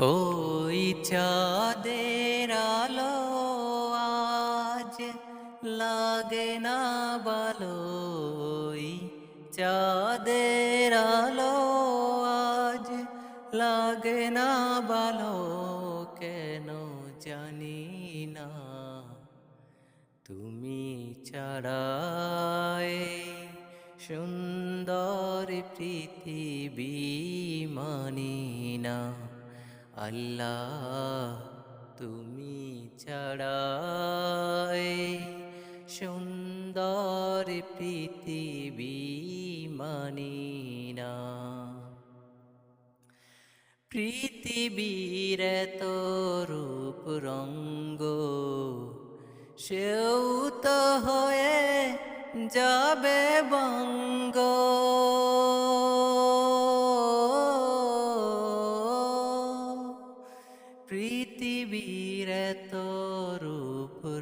ওই চাঁদের আলো আজ লাগে না বালোই চাঁদের আলো আজ লাগে না বালো কেন জানি না। তুমি ছাড়াই সুন্দর পৃথিবী মানি না। আল্লাহ তুমি ছাড়াই সুন্দর পৃথিবী মানি না পৃথিবীর এত রূপ রঙ্গ, সেও তো হয়ে যাবে বঙ্গ।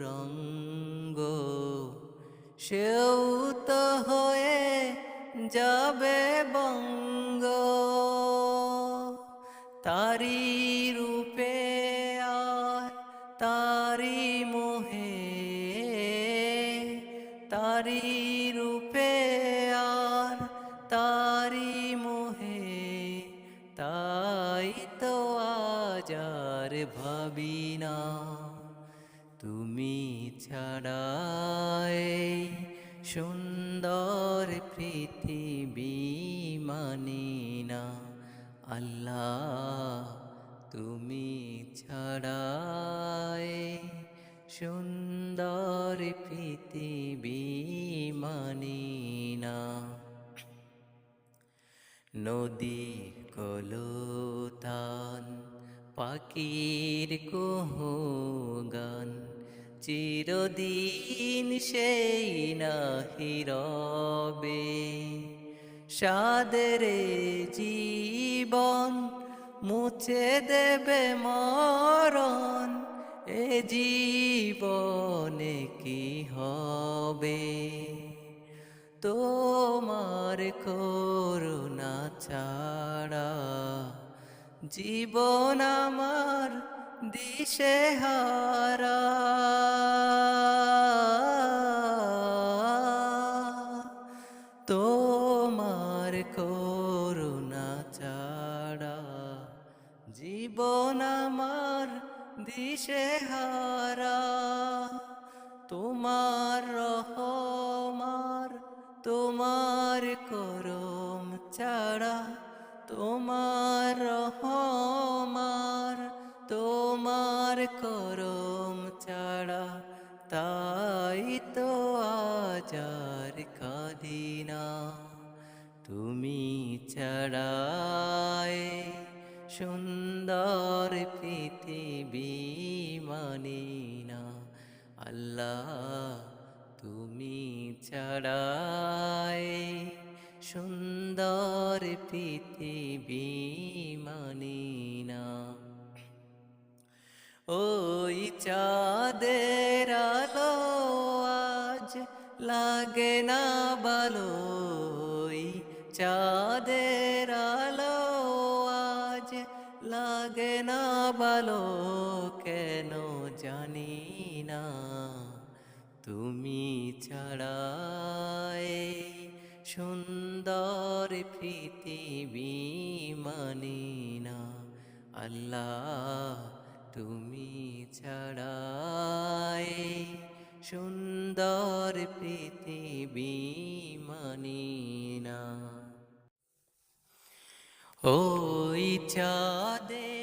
রঙ্গ সেও তো হয়ে যাবে বঙ্গ। তারি রূপে তারি মোহে, তারি রূপে আর তারি মোহে, তাই তো আজার ভাবি। তুমি ছাড়াই সুন্দর পৃথিবী মানি না। আল্লাহ, তুমি ছাড়াই সুন্দর পৃথিবী মানি না। নদী কলতান পাখির কুহুগান চিরদিন সেই নাহি রবে। সাদরে জীবন মুছে দেবে মরণ, এ জীবনে কি হবে? তোমার করুণা ছাড়া জীবন আমার দিশে হারা। তোমার করুণা ছাড়া জীবন আমার দিশে হারা। তোমার রহমার তোমার করম ছাড়া তোমার রহমার, তোমার করম ছাড়া তাই তো আজার কাদিনা তুমি ছাড়াই সুন্দর পৃথিবী মানি না। আল্লাহ, তুমি ছাড়াই সুন্দর পৃথিবী মানি না। ওই চাঁদের আলো আজ লাগে না বালোই চাঁদের আলো আজ লাগে না বালো কেন জানি না। তুমি ছাড়াই সুন্দর পৃথিবী মানে না আল্লাহ তুমি ছাড়াই সুন্দর পৃথিবী মানি না ওই চাঁদে